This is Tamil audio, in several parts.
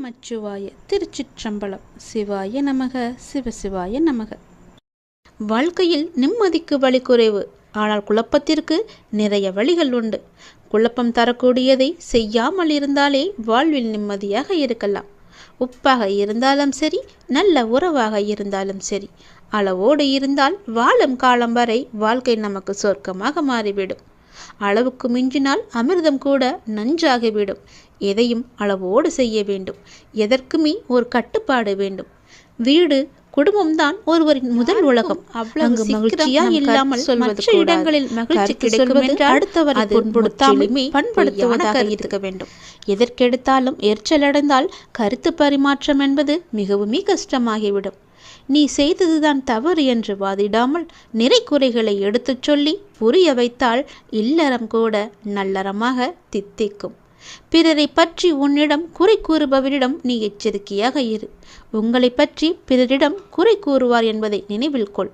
நமச்சிவாய திருச்சிற்றம்பலம். சிவாய நமக சிவசிவாய நமக. வாழ்க்கையில் நிம்மதிக்கு வழி குறைவு. ஆனால் குழப்பத்திற்கு நிறைய வழிகள் உண்டு. குழப்பம் தரக்கூடியதை செய்யாமல் இருந்தாலே வாழ்வில் நிம்மதியாக இருக்கலாம். உப்பாக இருந்தாலும் சரி நல்ல உறவாக இருந்தாலும் சரி. அளவோடு இருந்தால் வாழும் காலம் வரை வாழ்க்கை நமக்கு சொர்க்கமாக மாறிவிடும். அளவுக்கு மிஞ்சினால் அமிர்தம் கூட நஞ்சாகிவிடும். எதையும் அளவோடு செய்ய வேண்டும். எதற்குமே ஒரு கட்டுப்பாடு வேண்டும். வீடு குடும்பம்தான் ஒருவரின் முதல் உலகம். அங்கு மகிழ்ச்சியா இல்லாமல் மற்ற இடங்களில் மகிழ்ச்சி கிடைக்கும் என்றால் அடுத்தவரை புண்படுத்தாமலுமே பண்படுத்துவதாக இருக்க வேண்டும். எதற்கெடுத்தாலும் எரிச்சலடைந்தால் கருத்து பரிமாற்றம் என்பது மிகவுமே கஷ்டமாகிவிடும். நீ செய்ததுதான் தவறு என்று வாதிடாமல் நிறை குறைகளை எடுத்துச் சொல்லி புரிய வைத்தால் இல்லறம் கூட நல்லறமாக தித்திக்கும். பிறரை பற்றி உன்னிடம் குறை கூறுபவரிடம் நீ எச்சரிக்கையாக இரு. உங்களை பற்றி பிறரிடம் குறை கூறுவார் என்பதை நினைவில் கொள்.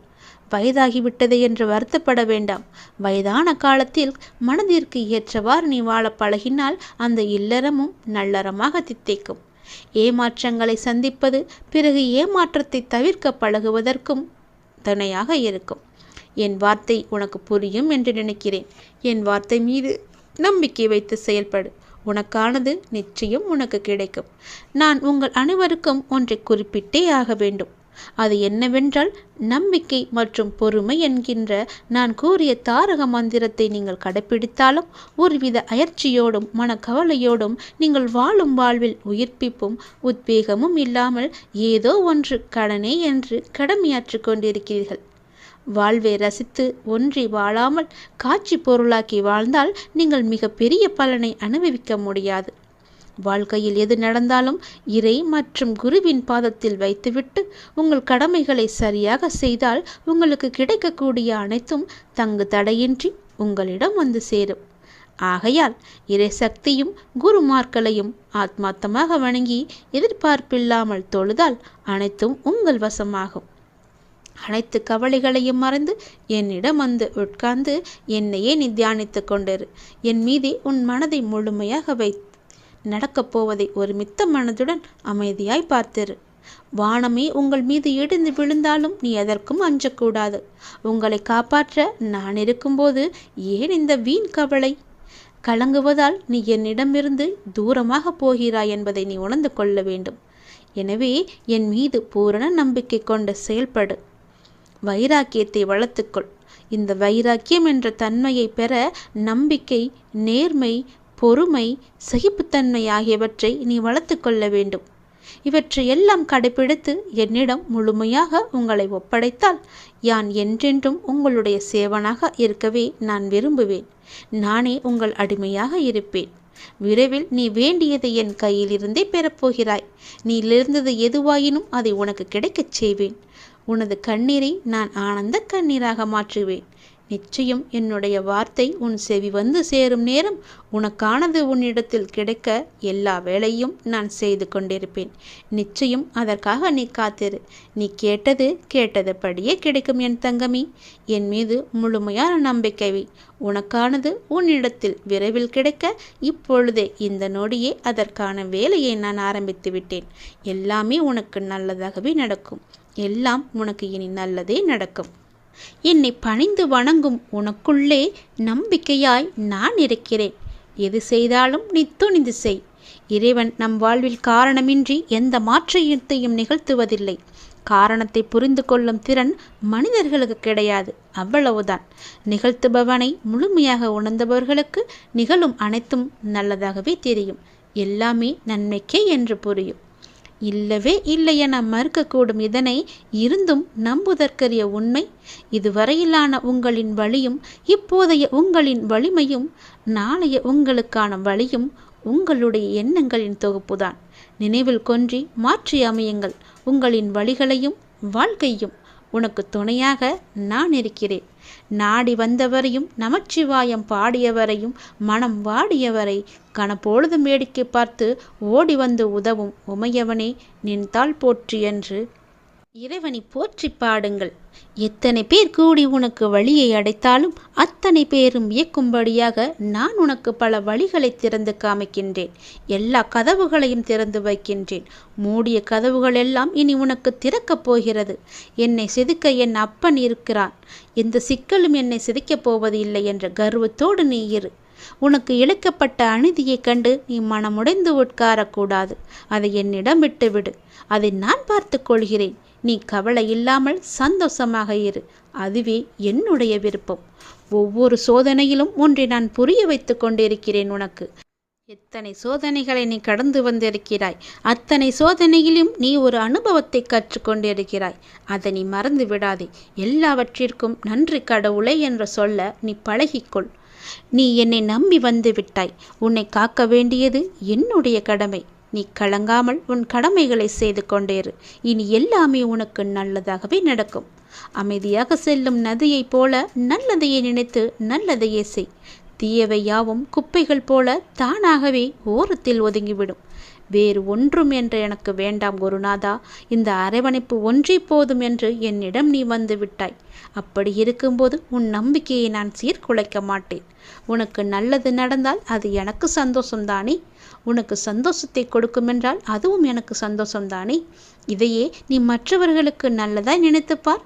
வயதாகிவிட்டது என்று வருத்தப்பட வேண்டாம். வயதான காலத்தில் மனதிற்கு ஏற்றவாறு நீ வாழ பழகினால் அந்த இல்லறமும் நல்லறமாக தித்திக்கும். ஏமாற்றங்களை சந்திப்பது பிறகு ஏமாற்றத்தை தவிர்க்க பழகுவதற்கும் துணையாக இருக்கும். என் வார்த்தை உனக்கு புரியும் என்று நினைக்கிறேன். என் வார்த்தை மீது நம்பிக்கை வைத்து செயல்படு. உனக்கானது நிச்சயம் உனக்கு கிடைக்கும். நான் உங்கள் அனைவருக்கும் ஒன்றை குறிப்பிட்டே ஆக வேண்டும். அது என்னவென்றால் நம்பிக்கை மற்றும் பொறுமை என்கின்ற நான் கூறிய தாரக மந்திரத்தை நீங்கள் கடைப்பிடித்தாலும் ஒருவித அயற்சியோடும் மனக்கவலையோடும் நீங்கள் வாழும் வாழ்வில் உயிர்ப்பிப்பும் உத்வேகமும் இல்லாமல் ஏதோ ஒன்று கடனே என்று கடமையாற்றுக் கொண்டிருக்கிறீர்கள். வாழ்வை ரசித்து ஒன்றி வாழாமல் காட்சி பொருளாக்கி வாழ்ந்தால் நீங்கள் மிக பெரிய பலனை அனுபவிக்க முடியாது. வாழ்க்கையில் எது நடந்தாலும் இறை மற்றும் குருவின் பாதத்தில் வைத்துவிட்டு உங்கள் கடமைகளை சரியாக செய்தால் உங்களுக்கு கிடைக்கக்கூடிய அனைத்தும் தங்கு தடையின்றி உங்களிடம் வந்து சேரும். ஆகையால் இறை சக்தியும் குருமார்களையும் ஆத்மார்த்தமாக வணங்கி எதிர்பார்ப்பில்லாமல் தொழுதால் அனைத்தும் உங்கள் வசமாகும். அனைத்து கவலைகளையும் மறந்து என்னிடம் வந்து உட்கார்ந்து என்னையே நீ தியானித்து கொண்டிரு. என் மீதே உன் மனதை முழுமையாக வை நடக்கப் போவதை ஒரு மித்த மனதுடன் அமைதியாய் பார்த்திரு. வானமே உங்கள் மீது இடிந்து விழுந்தாலும் நீ எதற்கும் அஞ்சக்கூடாது. உங்களை காப்பாற்ற நான் இருக்கும்போது ஏன் இந்த வீண் கவலை? கலங்குவதால் நீ என்னிடமிருந்து தூரமாக போகிறாய் என்பதை நீ உணர்ந்து கொள்ள வேண்டும். எனவே என் மீது பூரண நம்பிக்கை கொண்டு செயல்படு. வைராக்கியத்தை வளர்த்துக்கொள். இந்த வைராக்கியம் என்ற தன்மையை பெற நம்பிக்கை நேர்மை பொறுமை சகிப்புத்தன்மை ஆகியவற்றை நீ வளர்த்து கொள்ள வேண்டும். இவற்றை எல்லாம் கடைபிடித்து என்னிடம் முழுமையாக உங்களை ஒப்படைத்தால் யான் என்றென்றும் உங்களுடைய சேவனாக இருக்கவே நான் விரும்புவேன். நானே உங்கள் அடிமையாக இருப்பேன். விரைவில் நீ வேண்டியதை என் கையிலிருந்தே பெறப்போகிறாய். நீ இருந்தது எதுவாயினும் அதை உனக்கு கிடைக்கச் செய்வேன். உனது கண்ணீரை நான் ஆனந்த கண்ணீராக மாற்றுவேன். நிச்சயம் என்னுடைய வார்த்தை உன் செவி வந்து சேரும் நேரம் உனக்கானது உன்னிடத்தில் கிடைக்க எல்லா வேலையும் நான் செய்து கொண்டிருப்பேன். நிச்சயம் அதற்காக நீ காத்திரு. நீ கேட்டது கேட்டதுபடியே கிடைக்கும் என் தங்கமி. என் மீது முழுமையான நம்பிக்கை உனக்கானது உன்னிடத்தில் விரைவில் கிடைக்க இப்பொழுதே இந்த நொடியே அதற்கான வேலையை நான் ஆரம்பித்து விட்டேன். எல்லாமே உனக்கு நல்லதாகவே நடக்கும். எல்லாம் உனக்கு இனி நல்லதே நடக்கும். என்னை பணிந்து வணங்கும் உனக்குள்ளே நம்பிக்கையாய் நான் இருக்கிறேன். எது செய்தாலும் நீ துணிந்து செய். இறைவன் நம் வாழ்வில் காரணமின்றி எந்த மாற்றத்தையும் நிகழ்த்துவதில்லை. காரணத்தை புரிந்து கொள்ளும் திறன் மனிதர்களுக்கு கிடையாது அவ்வளவுதான். நிகழ்த்துபவனை முழுமையாக உணர்ந்தவர்களுக்கு நிகழும் அனைத்தும் நல்லதாகவே தெரியும். எல்லாமே நன்மைக்கே என்று புரியும். இல்லவே இல்லை என மறுக்கக்கூடும். இதனை இருந்தும் நம்புதற்கரிய உண்மை இதுவரையிலான உங்களின் வழியும் இப்போதைய உங்களின் வலிமையும் நாளைய உங்களுக்கான வழியும் உங்களுடைய எண்ணங்களின் தொகுப்புதான். நினைவில் கொன்றி மாற்றி அமையுங்கள். உங்களின் வழிகளையும் வாழ்க்கையும் உனக்கு துணையாக நான் இருக்கிறேன். நாடி வந்தவரையும் நமச்சிவாயம் பாடியவரையும் மனம் வாடியவரை கனப்பொழுதும் வேடிக்கை பார்த்து ஓடி வந்து உதவும் உமையவனே நின்தாள் போற்றி என்று இறைவனை போற்றி பாடுங்கள். எத்தனை பேர் கூடி உனக்கு வழியை அடைத்தாலும் அத்தனை பேரும் இயக்கும்படியாக நான் உனக்கு பல வழிகளை திறந்து காமிக்கின்றேன். எல்லா கதவுகளையும் திறந்து வைக்கின்றேன். மூடிய கதவுகள் எல்லாம் இனி உனக்கு திறக்கப் போகிறது. என்னை செதுக்க என் அப்பன் இருக்கிறான். எந்த சிக்கலும் என்னை செதுக்கப் போவது இல்லை என்ற கர்வத்தோடு நீ இரு. உனக்கு இழைக்கப்பட்ட அநீதியைக் கண்டு நீ மனமுடைந்து உட்காரக்கூடாது. அதை என்னிடம் விட்டுவிடு. அதை நான் பார்த்து கொள்கிறேன். நீ கவலை இல்லாமல் சந்தோஷமாக இரு. அதுவே என்னுடைய விருப்பம். ஒவ்வொரு சோதனையிலும் ஒன்றை நான் புரிய வைத்து கொண்டிருக்கிறேன் உனக்கு. எத்தனை சோதனைகளை நீ கடந்து வந்திருக்கிறாய்? அத்தனை சோதனையிலும் நீ ஒரு அனுபவத்தை கற்றுக்கொண்டிருக்கிறாய் அதை நீ மறந்து விடாதே. எல்லாவற்றிற்கும் நன்றி கடவுளை என்று சொல்ல நீ பழகிக்கொள். நீ என்னை நம்பி வந்து விட்டாய். உன்னை காக்க வேண்டியது என்னுடைய கடமை. நீ கலங்காமல் உன் கடமைகளை செய்து கொண்டேரு இனி எல்லாமே உனக்கு நல்லதாகவே நடக்கும். அமைதியாக செல்லும் நதியைப் போல நல்லதையே நினைத்து நல்லதையே செய். தீயவை யாவும் குப்பைகள் போல தானாகவே ஓரத்தில் ஒதுங்கிவிடும். வேறு ஒன்றும் என்று எனக்கு வேண்டாம் குருநாதா. இந்த அரவணைப்பு ஒன்றே போதும் என்று என்னிடம் நீ வந்து விட்டாய். அப்படி இருக்கும்போது உன் நம்பிக்கையை நான் சீர்குலைக்க மாட்டேன். உனக்கு நல்லது நடந்தால் அது எனக்கு சந்தோஷம்தானே? உனக்கு சந்தோஷத்தை கொடுக்குமென்றால் அதுவும் எனக்கு சந்தோஷம்தானே? இதையே நீ மற்றவர்களுக்கு நல்லதாய் நினைத்துப்பார்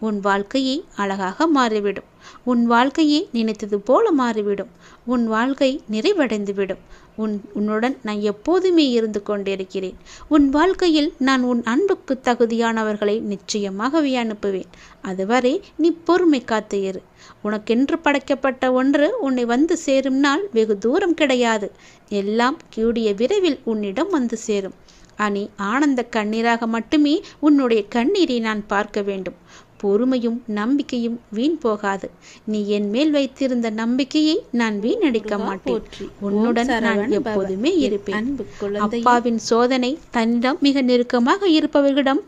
உன் வாழ்க்கையை அழகாக மாறிவிடும். உன் வாழ்க்கையை நினைத்தது போல மாறிவிடும். உன் வாழ்க்கை நிறைவடைந்துவிடும். உன் உன்னுடன் நான் எப்போதுமே இருந்து கொண்டிருக்கிறேன். உன் வாழ்க்கையில் நான் உன் அன்புக்கு தகுதியானவர்களை நிச்சயமாகவே அனுப்புவேன். அதுவரை நீ பொறுமை காத்து இரு உனக்கென்று படைக்கப்பட்ட ஒன்று உன்னை வந்து சேரும் நாள் வெகு தூரம் கிடையாது. எல்லாம் கூடிய விரைவில் உன்னிடம் வந்து சேரும். அனி ஆனந்த கண்ணீராக மட்டுமே உன்னுடைய கண்ணீரை நான் பார்க்க வேண்டும். பொறுமையும் நம்பிக்கையும் வீண் போகாது. நீ என் மேல் வைத்திருந்த நம்பிக்கையை நான் வீணடிக்க மாட்டேன். உன்னுடன் நான் எப்போதுமே இருப்பேன். அப்பாவின் சோதனை தன்னிடம் மிக நெருக்கமாக இருப்பவர்களிடம்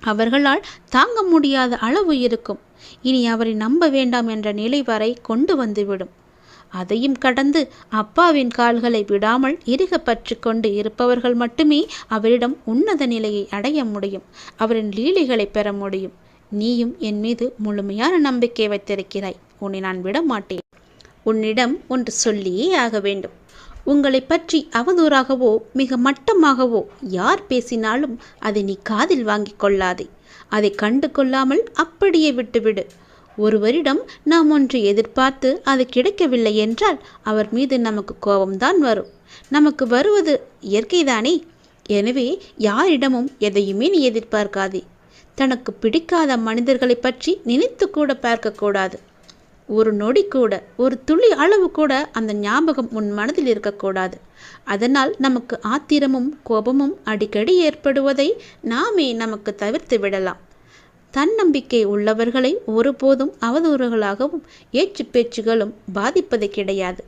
அவர்களால் தாங்க முடியாத அளவு இருக்கும். இனி அவரை நம்ப வேண்டாம் என்ற நிலை வரை கொண்டு வந்துவிடும். அதையும் கடந்து அப்பாவின் கால்களை விடாமல் இறுக பற்றி கொண்டு இருப்பவர்கள் மட்டுமே அவரிடம் உன்னத நிலையை அடைய முடியும். அவரின் லீலைகளை பெற முடியும். நீயும் என் மீது முழுமையான நம்பிக்கை வைத்திருக்கிறாய். உன்னை நான் விட மாட்டேன் உன்னிடம் ஒன்று சொல்லியே ஆக வேண்டும். உங்களை பற்றி அவதூறாகவோ மிக மட்டமாகவோ யார் பேசினாலும் அதை நீ காதில் வாங்கிக் கொள்ளாதே. அதை கண்டு கொள்ளாமல் அப்படியே விட்டுவிடு. ஒருவரிடம் நாம் ஒன்று எதிர்பார்த்து அது கிடைக்கவில்லை என்றால் அவர் மீது நமக்கு கோபம்தான் வரும். நமக்கு வருவது இயற்கைதானே? எனவே யாரிடமும் எதையுமே நீ எதிர்பார்க்காதே. தனக்கு பிடிக்காத மனிதர்களை பற்றி நினைத்து கூட பார்க்கக்கூடாது ஒரு நொடி கூட ஒரு துளி அளவு கூட அந்த ஞாபகம் உன் மனதில் இருக்கக்கூடாது அதனால் நமக்கு ஆத்திரமும் கோபமும் அடிக்கடி ஏற்படுவதை நாமே நமக்கு தவிர்த்து விடலாம். தன்னம்பிக்கை உள்ளவர்களை ஒருபோதும் அவதூறுகளாகவும் ஏச்சு பேச்சுகளும் பாதிப்பது கிடையாது.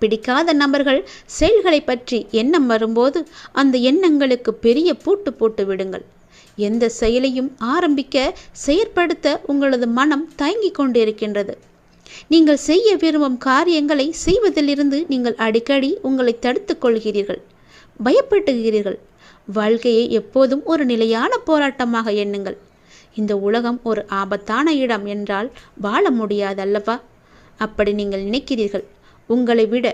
பிடிக்காத நபர்கள் செயல்களை பற்றி எண்ணம் வரும்போது அந்த எண்ணங்களுக்கு பெரிய பூட்டு போட்டு விடுங்கள். எந்த செயலையும் ஆரம்பிக்க செயற்படுத்த உங்களது மனம் தயங்கிக் கொண்டிருக்கின்றது. நீங்கள் செய்ய விரும்பும் காரியங்களை செய்வதிலிருந்து நீங்கள் அடிக்கடி உங்களை தடுத்துக் கொள்கிறீர்கள் பயப்பட்டுகிறீர்கள் வாழ்க்கையை எப்போதும் ஒரு நிலையான போராட்டமாக எண்ணுங்கள். இந்த உலகம் ஒரு ஆபத்தான இடம் என்றால் வாழ முடியாதல்லவா? அப்படி நீங்கள் நினைக்கிறீர்கள். உங்களை விட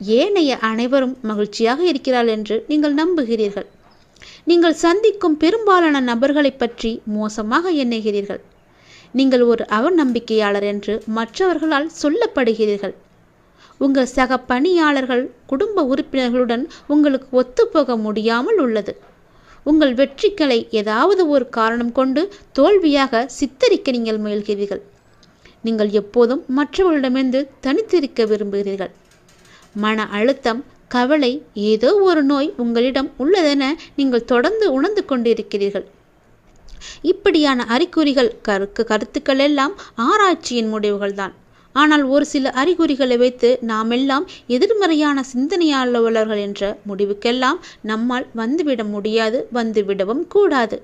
ஏனைய அனைவரும் மகிழ்ச்சியாக இருக்கிறாள் என்று நீங்கள் நம்புகிறீர்கள். நீங்கள் சந்திக்கும் பெரும்பாலான நபர்களை பற்றி மோசமாக எண்ணுகிறீர்கள். நீங்கள் ஒரு அவநம்பிக்கையாளர் என்று மற்றவர்களால் சொல்லப்படுகிறீர்கள். உங்கள் சக பணியாளர்கள் குடும்ப உறுப்பினர்களுடன் உங்களுக்கு ஒத்துப்போக முடியாமல் உள்ளது. உங்கள் வெற்றிகளை ஏதாவது ஒரு காரணம் கொண்டு தோல்வியாக சித்தரிக்க நீங்கள் முயல்கிறீர்கள். நீங்கள் எப்போதும் மற்றவர்களிடமிருந்து தனித்திருக்க விரும்புகிறீர்கள். மன அழுத்தம் கவலை ஏதோ ஒரு நோய் உங்களிடம் உள்ளதென நீங்கள் தொடர்ந்து உணர்ந்து கொண்டிருக்கிறீர்கள். இப்படியான அறிகுறிகள் கருக்கு கருத்துக்கள் எல்லாம் ஆராய்ச்சியின் முடிவுகள்தான். ஆனால் ஒரு சில அறிகுறிகளை வைத்து நாமெல்லாம் எதிர்மறையான சிந்தனையாளர்கள் என்ற முடிவுக்கெல்லாம் நம்மால் வந்துவிட முடியாது வந்துவிடவும் கூடாது.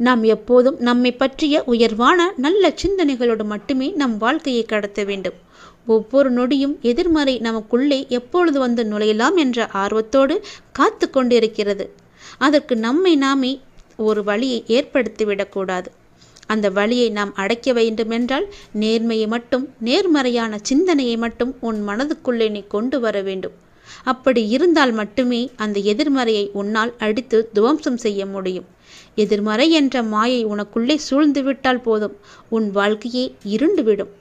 நாம் எப்போதும் நம்மை பற்றிய உயர்வான நல்ல சிந்தனைகளோடு மட்டுமே நம் வாழ்க்கையை கடத்த வேண்டும். ஒவ்வொரு நொடியும் எதிர்மறை நமக்குள்ளே எப்பொழுது வந்து நுழையலாம் என்ற ஆர்வத்தோடு காத்து கொண்டிருக்கிறது அதற்கு நம்மை நாமே ஒரு வழியை ஏற்படுத்திவிடக்கூடாது. அந்த வழியை நாம் அடைக்க வேண்டுமென்றால் நேர்மையை மட்டும் நேர்மறையான சிந்தனையை மட்டும் உன் மனதுக்குள்ளே நீ கொண்டு வர வேண்டும். அப்படி இருந்தால் மட்டுமே அந்த எதிர்மறையை உன்னால் அடித்து துவம்சம் செய்ய முடியும். எதிர்மறை என்ற மாயை உனக்குள்ளே சூழ்ந்துவிட்டால் போதும். உன் வாழ்க்கையே இருண்டுவிடும்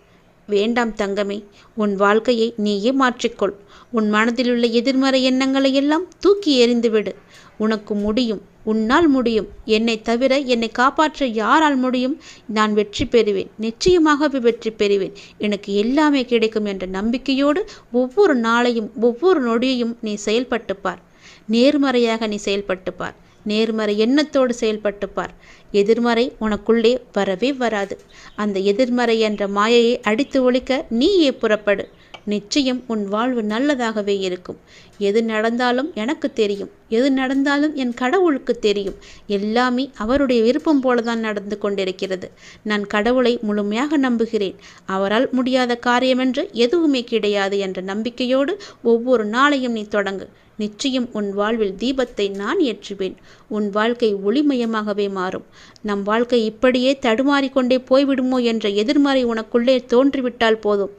வேண்டாம் தங்கமே உன் வாழ்க்கையை நீயே மாற்றிக்கொள். உன் மனதிலுள்ள எதிர்மறை எண்ணங்களை எல்லாம் தூக்கி எறிந்துவிடு. உனக்கு முடியும் உன்னால் முடியும். என்னை தவிர என்னை காப்பாற்ற யாரால் முடியும்? நான் வெற்றி பெறுவேன் நிச்சயமாகவே வெற்றி பெறுவேன். எனக்கு எல்லாமே கிடைக்கும் என்ற நம்பிக்கையோடு ஒவ்வொரு நாளையும் ஒவ்வொரு நொடியையும் நீ செயல்பட்டுப்பார் நேர்மறையாக நீ செயல்பட்டுப்பார் நேர்மறை எண்ணத்தோடு செயல்பட்டுப்பார். எதிர்மறை உனக்குள்ளே வரவே வராது. அந்த எதிர்மறை என்ற மாயையை அடித்து ஒழிக்க நீயே புறப்படு. நிச்சயம் உன் வாழ்வு நல்லதாகவே இருக்கும். எது நடந்தாலும் எனக்கு தெரியும். எது நடந்தாலும் என் கடவுளுக்கு தெரியும். எல்லாமே அவருடைய விருப்பம் போலதான் நடந்து கொண்டிருக்கிறது. நான் கடவுளை முழுமையாக நம்புகிறேன். அவரால் முடியாத காரியமென்று எதுவுமே கிடையாது என்ற நம்பிக்கையோடு ஒவ்வொரு நாளையும் நீ தொடங்கு. நிச்சயம் உன் வாழ்வில் தீபத்தை நான் ஏற்றுவேன். உன் வாழ்க்கை ஒளிமயமாகவே மாறும். நம் வாழ்க்கை இப்படியே தடுமாறிக்கொண்டே போய்விடுமோ என்ற எதிர்மறை உனக்குள்ளே தோன்றிவிட்டால் போதும்.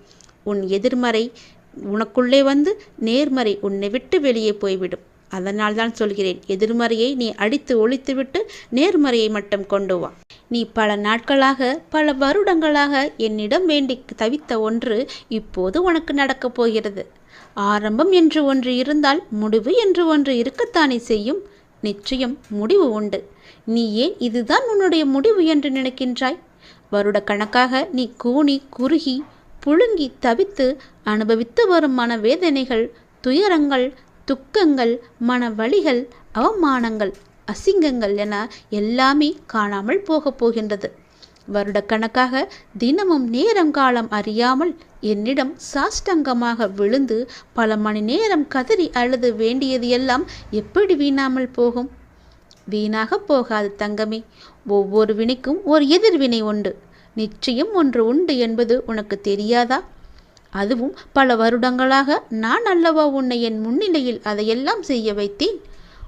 உன் எதிர்மறை உனக்குள்ளே வந்து நேர்மறை உன்னை விட்டு வெளியே போய்விடும். அதனால் தான் சொல்கிறேன் எதிர்மறையை நீ அடித்து ஒழித்துவிட்டு நேர்மறையை மட்டும் கொண்டு வா. நீ பல நாட்களாக பல வருடங்களாக என்னிடம் வேண்டி தவித்த ஒன்று இப்போது உனக்கு நடக்கப் போகிறது. ஆரம்பம் என்று ஒன்று இருந்தால் முடிவு என்று ஒன்று இருக்கத்தானே செய்யும். நிச்சயம் முடிவு உண்டு. நீ ஏன் இதுதான் உன்னுடைய முடிவு என்று நினைக்கின்றாய்? வருட கணக்காக நீ கூணி குறுகி புழுங்கி தவித்து அனுபவித்து வரும் மனவேதனைகள் துயரங்கள் துக்கங்கள் மன வழிகள் அவமானங்கள் அசிங்கங்கள் என எல்லாமே காணாமல் போகப் போகின்றது. வருடக்கணக்காக தினமும் நேரம் காலம் அறியாமல் என்னிடம் சாஷ்டங்கமாக விழுந்து பல மணி நேரம் கதறி அழுது வேண்டியது எல்லாம் எப்படி வீணாமல் போகும்? வீணாக போகாது தங்கமே. ஒவ்வொரு வினைக்கும் ஒரு எதிர்வினை உண்டு. நிச்சயம் ஒன்று உண்டு என்பது உனக்கு தெரியாதா? அதுவும் பல வருடங்களாக நான் அல்லவா உன்னை என் முன்னிலையில் அதையெல்லாம் செய்ய வைத்தேன்?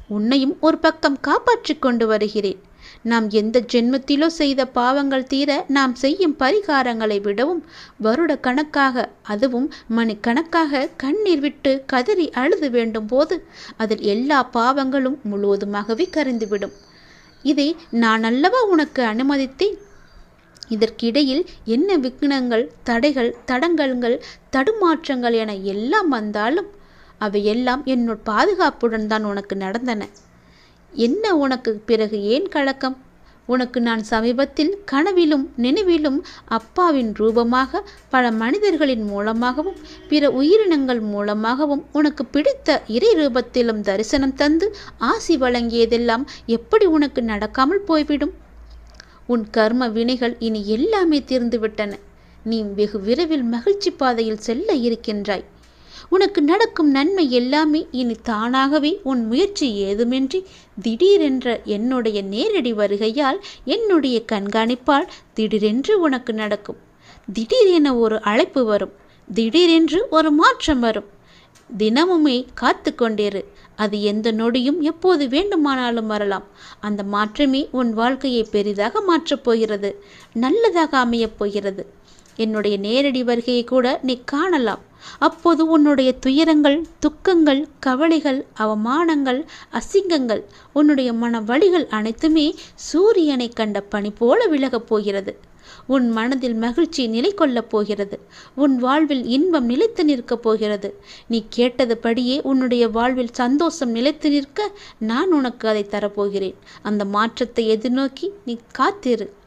உன்னையும் ஒரு பக்கம் காப்பாற்றிக் கொண்டு வருகிறேன். நாம் எந்த ஜென்மத்திலோ செய்த பாவங்கள் தீர நாம் செய்யும் பரிகாரங்களை விடவும் வருட கணக்காக அதுவும் மணிக்கணக்காக கண்ணீர் விட்டு கதறி அழுது வேண்டும் போது அதில் எல்லா பாவங்களும் முழுவதுமாகவே கரைந்துவிடும். இதை நான் அல்லவா உனக்கு அனுமதித்தேன்? இதற்கிடையில் என்ன விக்னங்கள் தடைகள் தடங்கல்கள் தடுமாற்றங்கள் என எல்லாம் வந்தாலும் அவையெல்லாம் என்னோட பாதுகாப்புடன் தான் உனக்கு நடந்தன. என்ன உனக்கு பிறகு ஏன் கலக்கம்? உனக்கு நான் சமீபத்தில் கனவிலும் நினைவிலும் அப்பாவின் ரூபமாக பல மனிதர்களின் மூலமாகவும் பிற உயிரினங்கள் மூலமாகவும் உனக்கு பிடித்த இறை ரூபத்திலும் தரிசனம் தந்து ஆசி வழங்கியதெல்லாம் எப்படி உனக்கு நடக்காமல் போய்விடும்? உன் கர்ம வினைகள் இனி எல்லாமே தீர்ந்துவிட்டன. நீ வெகு விரைவில் மகிழ்ச்சி பாதையில் செல்ல இருக்கின்றாய். உனக்கு நடக்கும் நன்மை எல்லாமே இனி தானாகவே உன் முயற்சி ஏதுமின்றி திடீரென்ற என்னுடைய நேரடி வருகையால் என்னுடைய கண்காணிப்பால் திடீரென்று உனக்கு நடக்கும். திடீரென ஒரு அழைப்பு வரும். திடீரென்று ஒரு மாற்றம் வரும். தினமுமே காத்து கொண்டிரு அது எந்த நொடியும் எப்போது வேண்டுமானாலும் வரலாம். அந்த மாற்றமே உன் வாழ்க்கையை பெரிதாக மாற்றப் போகிறது நல்லதாக அமையப் போகிறது. என்னுடைய நேரடி வருகையை கூட நீ காணலாம். அப்போது உன்னுடைய துயரங்கள் துக்கங்கள் கவலைகள் அவமானங்கள் அசிங்கங்கள் உன்னுடைய மன வழிகள் அனைத்துமே சூரியனை கண்ட பனி போல விலகப் போகிறது. உன் மனதில் மகிழ்ச்சி நிலை கொள்ளப் போகிறது. உன் வாழ்வில் இன்பம் நிலைத்து நிற்கப் போகிறது. நீ கேட்டதுபடியே உன்னுடைய வாழ்வில் சந்தோஷம் நிலைத்து நிற்க நான் உனக்கு அதை தரப்போகிறேன். அந்த மாற்றத்தை எதிர்நோக்கி நீ காத்திரு.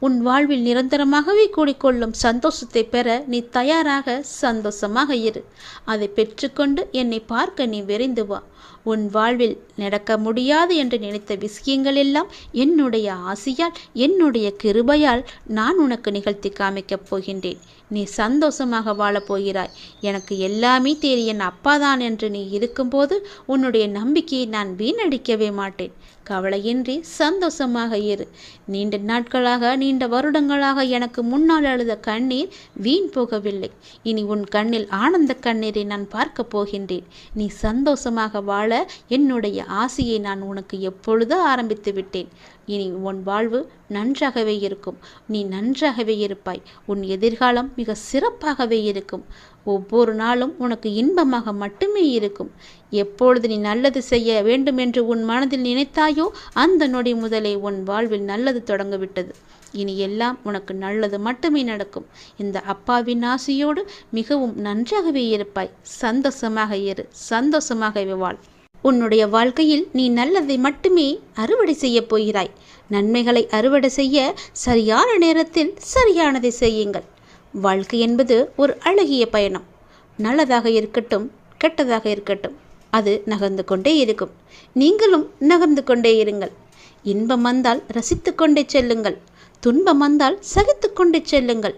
உன் வாழ்வில் நிரந்தரமாகவே கூடிக்கொள்ளும் சந்தோஷத்தை பெற நீ தயாராக சந்தோஷமாக இரு. அதை பெற்றுக்கொண்டு என்னை பார்க்க நீ விரைந்து வா. உன் வாழ்வில் நடக்க முடியாது என்று நினைத்த விஷயங்கள் எல்லாம் என்னுடைய ஆசையால் என்னுடைய கிருபையால் நான் உனக்கு நிகழ்த்தி காமிக்கப் போகின்றேன். நீ சந்தோஷமாக வாழப்போகிறாய் எனக்கு எல்லாமே தெரியும். அப்பாதான் என்று நீ இருக்கும்போது உன்னுடைய நம்பிக்கையை நான் வீணடிக்கவே மாட்டேன். கவலையின்றி சந்தோஷமாக இரு. நீண்ட நாட்களாக நீண்ட வருடங்களாக எனக்கு முன்னால் அழுத கண்ணீர் வீண் போகவில்லை. இனி உன் கண்ணில் ஆனந்த கண்ணீரை நான் பார்க்கப் போகின்றேன். நீ சந்தோஷமாக வாழ என்னுடைய ஆசையை நான் உனக்கு எப்பொழுதோ ஆரம்பித்து விட்டேன். இனி உன் வாழ்வு நன்றாகவே இருக்கும். நீ நன்றாகவே இருப்பாய். உன் எதிர்காலம் மிக சிறப்பாகவே இருக்கும். ஒவ்வொரு நாளும் உனக்கு இன்பமாக மட்டுமே இருக்கும். எப்பொழுது நீ நல்லது செய்ய வேண்டும் என்று உன் மனதில் நினைத்தாயோ அந்த நொடி முதலே உன் வாழ்வில் நல்லது தொடங்கிவிட்டது. இனி எல்லாம் உனக்கு நல்லது மட்டுமே நடக்கும். இந்த அப்பாவின் ஆசையோடு மிகவும் நன்றாகவே இருப்பாய். சந்தோஷமாக இரு. சந்தோஷமாகவே வாழ். உன்னுடைய வாழ்க்கையில் நீ நல்லதை மட்டுமே அறுவடை செய்யப் போகிறாய். நன்மைகளை அறுவடை செய்ய சரியான நேரத்தில் சரியானதை செய்யுங்கள். வாழ்க்கை என்பது ஒரு அழகிய பயணம். நல்லதாக இருக்கட்டும் கெட்டதாக இருக்கட்டும் அது நகர்ந்து கொண்டே இருக்கும். நீங்களும் நகர்ந்து கொண்டே இருங்கள். இன்பம் வந்தால் ரசித்து கொண்டே செல்லுங்கள். துன்பம் வந்தால் சகித்து கொண்டே செல்லுங்கள்.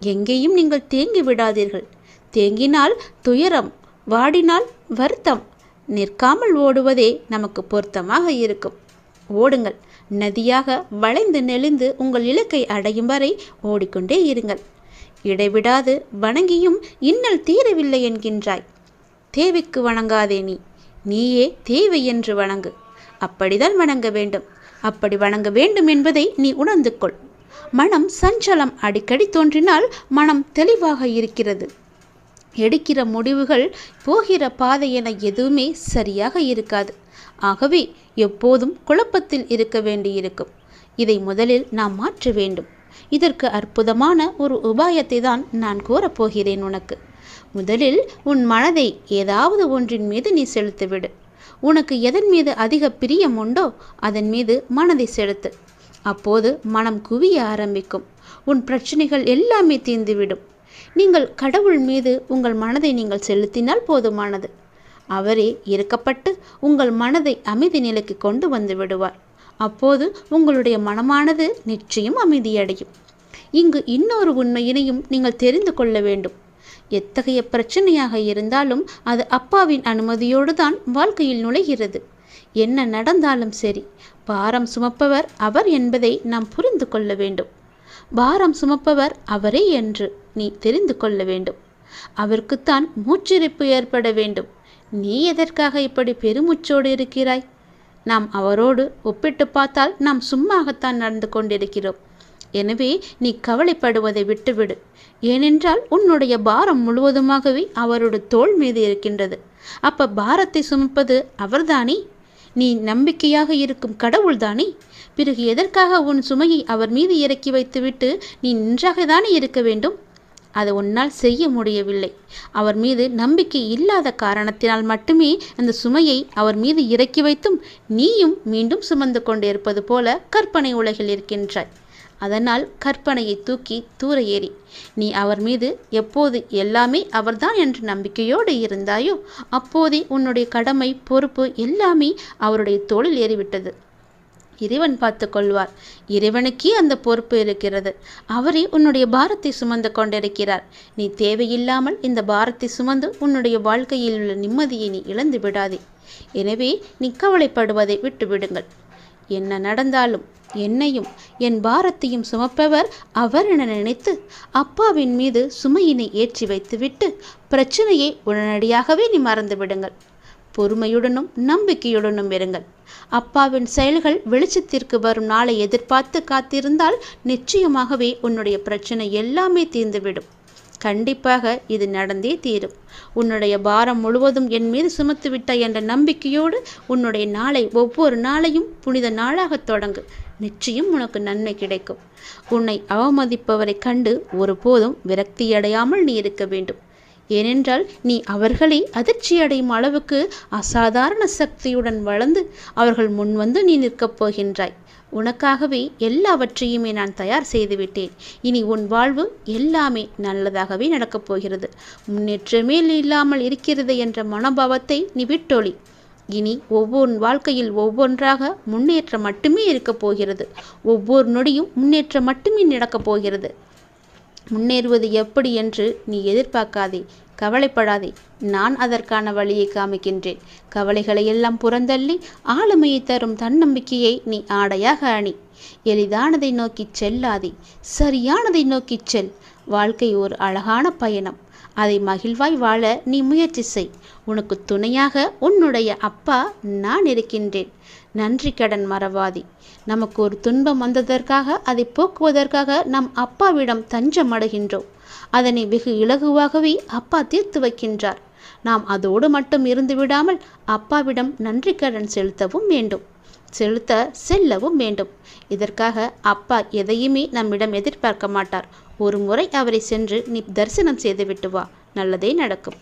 எங்கேயும் நீங்கள் தேங்கி விடாதீர்கள். தேங்கினால் துயரம் வாடினால் வருத்தம் நிற்காமல் ஓடுவதே நமக்கு பொருத்தமாக இருக்கும். ஓடுங்கள். நதியாக வளைந்து நெளிந்து உங்கள் இலக்கை அடையும் வரை ஓடிக்கொண்டே இருங்கள். இடைவிடாது வணங்கியும் இன்னல் தீரவில்லை என்கின்றாய். தேவைக்கு வணங்காதே நீ. நீயே தேவை என்று வணங்கு. அப்படிதான் வணங்க வேண்டும். அப்படி வணங்க வேண்டும் என்பதை நீ உணர்ந்து கொள். மனம் சஞ்சலம் அடிக்கடி தோன்றினால் மனம் தெளிவாக இருக்கிறது. எடுக்கிற முடிவுகள் போகிற பாதை என எதுவுமே சரியாக இருக்காது. ஆகவே எப்போதும் குழப்பத்தில் இருக்க வேண்டியிருக்கும். இதை முதலில் நாம் மாற்ற வேண்டும். இதற்கு அற்புதமான ஒரு உபாயத்தை தான் நான் கூறப்போகிறேன் உனக்கு. முதலில் உன் மனதை ஏதாவது ஒன்றின் மீது நீ செலுத்திவிடு. உனக்கு எதன் மீது அதிக பிரியம் உண்டோ அதன் மீது மனதை செலுத்து. அப்போது மனம் குவிய ஆரம்பிக்கும். உன் பிரச்சனைகள் எல்லாமே தீர்ந்துவிடும். நீங்கள் கடவுள் மீது உங்கள் மனதை நீங்கள் செலுத்தினால் போதுமானது. அவரே இருக்கப்பட்டு உங்கள் மனதை அமைதி நிலைக்கு கொண்டு வந்து விடுவார். அப்போது உங்களுடைய மனமானது நிச்சயம் அமைதியடையும். இங்கு இன்னொரு உண்மையினையும் நீங்கள் தெரிந்து கொள்ள வேண்டும். எத்தகைய பிரச்சனையாக இருந்தாலும் அது அப்பாவின் அனுமதியோடு தான் வாழ்க்கையில் நுழைகிறது. என்ன நடந்தாலும் சரி பாரம் சுமப்பவர் அவர் என்பதை நாம் புரிந்து கொள்ள வேண்டும். பாரம் சுமப்பவர் அவரே என்று. நீ தெரிந்து கொள்ள வேண்டும். அவருக்குத்தான் மூச்சிரிப்பு ஏற்பட வேண்டும். நீ எதற்காக இப்படி பெருமூச்சோடு இருக்கிறாய்? நாம் அவரோடு ஒப்பிட்டு பார்த்தால் நாம் சும்மாகத்தான் நடந்து கொண்டிருக்கிறோம். எனவே நீ கவலைப்படுவதை விட்டுவிடு. ஏனென்றால் உன்னுடைய பாரம் முழுவதுமாகவே அவரோட தோள் மீது இருக்கின்றது. அப்ப பாரத்தை சுமப்பது அவர்தானே? நீ நம்பிக்கையாக இருக்கும் கடவுள்தானே? பிறகு எதற்காக உன் சுமையை அவர் மீது இறக்கி வைத்துவிட்டு நீ நன்றாக தானே இருக்க வேண்டும்? அதை உன்னால் செய்ய முடியவில்லை. அவர் மீது நம்பிக்கை இல்லாத காரணத்தினால் மட்டுமே அந்த சுமையை அவர் மீது இறக்கி வைத்தும் நீயும் மீண்டும் சுமந்து கொண்டிருப்பது போல கற்பனை உலகில் இருக்கின்றாய். அதனால் கற்பனையை தூக்கி தூர ஏறி நீ அவர் மீது எப்போது எல்லாமே அவர்தான் என்ற நம்பிக்கையோடு இருந்தாயோ அப்போதே உன்னுடைய கடமை பொறுப்பு எல்லாமே அவருடைய தோளில் ஏறிவிட்டது. இறைவன் பார்த்து கொள்வார். இறைவனுக்கே அந்த பொறுப்பு இருக்கிறது. அவரே உன்னுடைய பாரத்தை சுமந்து கொண்டிருக்கிறார். நீ தேவையில்லாமல் இந்த பாரத்தை சுமந்து உன்னுடைய வாழ்க்கையில் உள்ள நிம்மதியை நீ இழந்து விடாதே. எனவே நீ கவலைப்படுவதை விட்டுவிடுங்கள். என்ன நடந்தாலும் என்னையும் என் பாரத்தையும் சுமப்பவர் அவர் என நினைத்து அப்பாவின் மீது சுமையினை ஏற்றி வைத்துவிட்டு பிரச்சனையை உடனடியாகவே நீ மறந்து விடுங்கள். பொறுமையுடனும் நம்பிக்கையுடனும் இருங்கள். அப்பாவின் செயல்கள் வெளிச்சத்திற்கு வரும் நாளை எதிர்பார்த்து காத்திருந்தால் நிச்சயமாகவே உன்னுடைய பிரச்சனை எல்லாமே தீர்ந்துவிடும். கண்டிப்பாக இது நடந்தே தீரும். உன்னுடைய பாரம் முழுவதும் என் மீது சுமத்துவிட்ட என்ற நம்பிக்கையோடு உன்னுடைய நாளை ஒவ்வொரு நாளையும் புனித நாளாக தொடங்கு. நிச்சயம் உனக்கு நன்மை கிடைக்கும். உன்னை அவமதிப்பவரை கண்டு ஒருபோதும் விரக்தியடையாமல் நீ இருக்க வேண்டும். ஏனென்றால் நீ அவர்களை அதிர்ச்சியடையும் அளவுக்கு அசாதாரண சக்தியுடன் வளர்ந்து அவர்கள் முன்வந்து நீ நிற்கப் போகின்றாய். உனக்காகவே எல்லாவற்றையுமே நான் தயார் செய்துவிட்டேன். இனி உன் வாழ்வு எல்லாமே நல்லதாகவே நடக்கப் போகிறது. முன்னேற்றமே இல்லாமல் இருக்கிறது என்ற மனோபாவத்தை நீ விட்டொளி இனி ஒவ்வொரு வாழ்க்கையில் ஒவ்வொன்றாக முன்னேற்றம் மட்டுமே இருக்கப் போகிறது. ஒவ்வொரு நொடியும் முன்னேற்றம் மட்டுமே நடக்கப் போகிறது. முன்னேறுவது எப்படி என்று நீ எதிர்பார்க்காதே. கவலைப்படாதே. நான் அதற்கான வழியை காமிக்கின்றேன். கவலைகளை எல்லாம் புறந்தள்ளி ஆளுமையை தரும் தன்னம்பிக்கையை நீ ஆடையாக அணி. எளிதானதை நோக்கிச் செல்லாதே. சரியானதை நோக்கிச் செல். வாழ்க்கை ஒரு அழகான பயணம். அதை மகிழ்வாய் வாழ நீ முயற்சி செய். உனக்கு துணையாக உன்னுடைய அப்பா நான் இருக்கின்றேன். நன்றி கடன் மறவாதி. நமக்கு ஒரு துன்பம் வந்ததற்காக அதை போக்குவதற்காக நம் அப்பாவிடம் தஞ்சம் அடைகின்றோம். அதனை வெகு இலகுவாகவே அப்பா தீர்த்து வைக்கின்றார். நாம் அதோடு மட்டும் இருந்து விடாமல் அப்பாவிடம் நன்றி கடன் செலுத்தவும் வேண்டும். செலுத்த செல்லவும் வேண்டும். இதற்காக அப்பா எதையுமே நம்மிடம் எதிர்பார்க்க மாட்டார். ஒரு முறை அவரை சென்று நீ தரிசனம் செய்துவிட்டு வா. நல்லதே நடக்கும்.